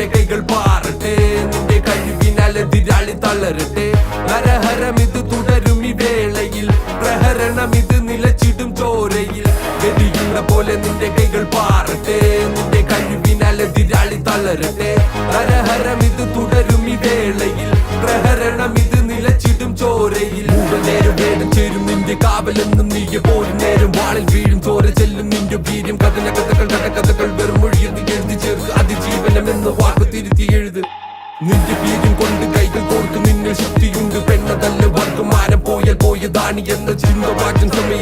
കൈകൾ പാറട്ടെ. നിന്റെ കഴിവിനാൽ എതിരാളി തളരട്ടെ. ഹരഹരം ഇത് തുടരും ഈ വേളയിൽ. പ്രഹരണം ഇത് നിലച്ചിടും ചോരയിൽ. ഗതിയുള്ള പോലെ നിന്റെ കൈകൾ പാറട്ടെ. നിന്റെ കഴിവിനാൽ എതിരാളി തളരട്ടെ. ഹരഹരം ഇത് തുടരും ഈ വേളയിൽ. പ്രഹരണം ഇത് നിലച്ചിടും ചോരയിൽ. നേരം വേണം ചേരും നിന്റെ കാവലെന്നും നീയെ പോരും. നേരം വാളിൽ വീഴും ചോര ചെല്ലും നിന്റെ വീര്യം. കഥന നിന്റെ വീര്യം കൊണ്ട് കൈകൾ കോർക്ക് നിന്നിൽ ശക്തിയുണ്ട്. പെണ്ണതല്ല വർഗമാനം പോയാൽ പോയതാണ് എന്ന ചിന്ത മാറ്റം സമയമായി